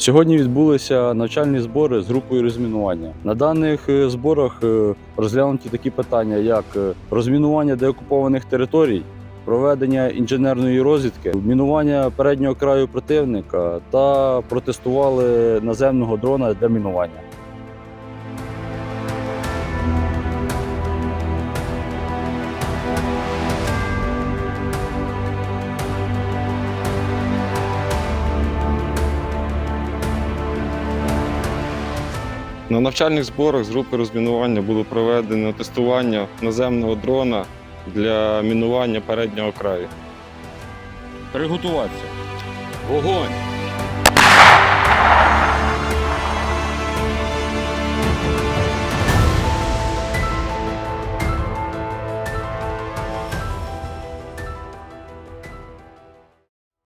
Сьогодні відбулися навчальні збори з групою розмінування. На даних е, зборах е, розглянуті такі питання, як е, розмінування деокупованих територій, проведення інженерної розвідки, мінування переднього краю противника та протестували наземного дрона для мінування. На навчальних зборах з групи розмінування було проведено тестування наземного дрона для мінування переднього краю. Приготуватися. Вогонь!